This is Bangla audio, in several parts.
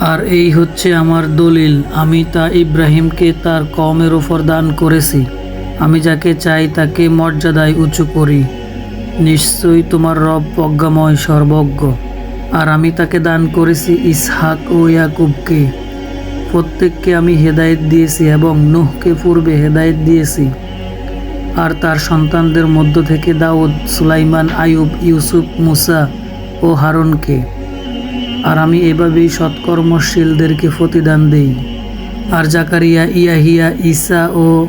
আর এই হচ্ছে আমার দলিল। আমি তা ইব্রাহিমকে তার কমের ওপর দান করেছি। আমি যাকে চাই তাকে মর্যাদায় উঁচু করি। নিশ্চয়ই তোমার রব প্রজ্ঞাময় সর্বজ্ঞ। আর আমি তাকে দান করেছি ইসহাক ও ইয়াকুবকে। প্রত্যেককে আমি হেদায়েত দিয়েছি এবং নুহকে পূর্বে হেদায়েত দিয়েছি। আর তার সন্তানদের মধ্য থেকে দাউদ, সুলাইমান আয়ুব ইউসুফ, মুসা ও হারুনকে। আর আমি এভাবেই সৎকর্মশীলদেরকে প্রতিদান দেই। আর জাকারিয়া, ইয়াহিয়া, ঈসা ও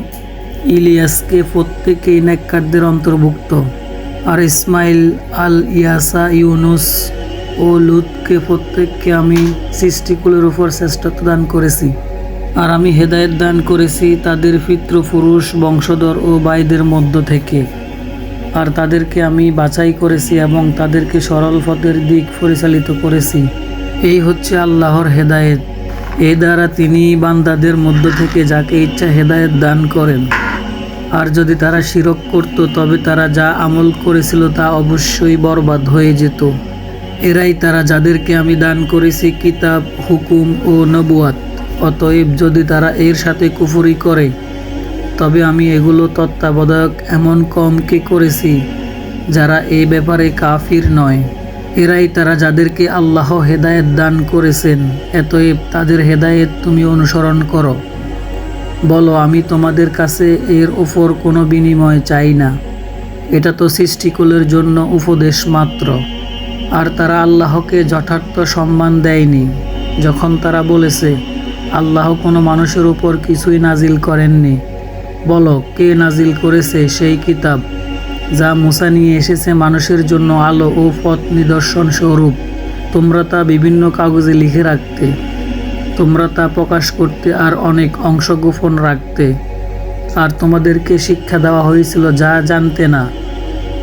ইলিয়াসকে প্রত্যেকেই নেককারদের অন্তর্ভুক্ত। আর ইসমাইল, আল ইয়াসা, ইউনুস ও লুতকে প্রত্যেককে আমি সৃষ্টিকুলের উপর শ্রেষ্ঠত্ব দান করেছি। আর আমি হেদায়েত দান করেছি তাদের পিতৃপুরুষ বংশধর ও বাইদের মধ্য থেকে। আর তাদেরকে আমি বাছাই করেছি এবং তাদেরকে সরল পথের দিক পরিচালিত করেছি। এই হচ্ছে আল্লাহর হেদায়েত। এই দ্বারা তিনি বান্দাদের মধ্য থেকে যাকে ইচ্ছা হেদায়েত দান করেন। আর যদি তারা শিরক করত, তবে তারা যা আমল করেছিল তা অবশ্যই বরবাদ হয়ে যেত। এরাই তারা যাদেরকে আমি দান করেছি কিতাব, হুকুম ও নবুয়াত। অতএব যদি তারা এর সাথে কুফুরি করে, তবে আমি এগুলো তত্ত্বাবধায়ক এমন কমকে করেছি যারা এ ব্যাপারে কাফির নয়। এরাই তারা যাদেরকে আল্লাহ হেদায়েত দান করেছেন। এতএব তাদের হেদায়েত তুমি অনুসরণ করো। বলো, আমি তোমাদের কাছে এর ওপর কোনো বিনিময় চাই না। এটা তো সৃষ্টিকুলের জন্য উপদেশ মাত্র। আর তারা আল্লাহকে যথার্থ সম্মান দেয়নি। যখন তারা বলেছে, আল্লাহ কোনো মানুষের উপর কিছুই নাজিল করেননি। বলো, কে নাজিল করেছে সেই কিতাব? যা মুসা নিয়ে এসেছে মানুষের জন্য আলো ও পথ নিদর্শন স্বরূপ। তোমরা তা বিভিন্ন কাগজে লিখে রাখতে। তোমরা তা প্রকাশ করতে আর অনেক অংশ গোপন রাখতে। আর তোমাদেরকে শিক্ষা দেওয়া হয়েছিল যা জানতে না।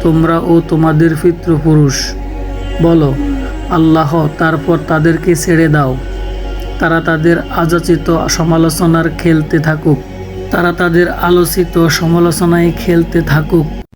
তোমরা ও তোমাদের পিতৃপুরুষ। বলো, আল্লাহ তারপর তাদেরকে ছেড়ে দাও। তারা তাদের আলোচিত সমালোচনার খেলতে থাকুক। তারা তাদের আলোচিত সমালোচনায় খেলতে থাকুক।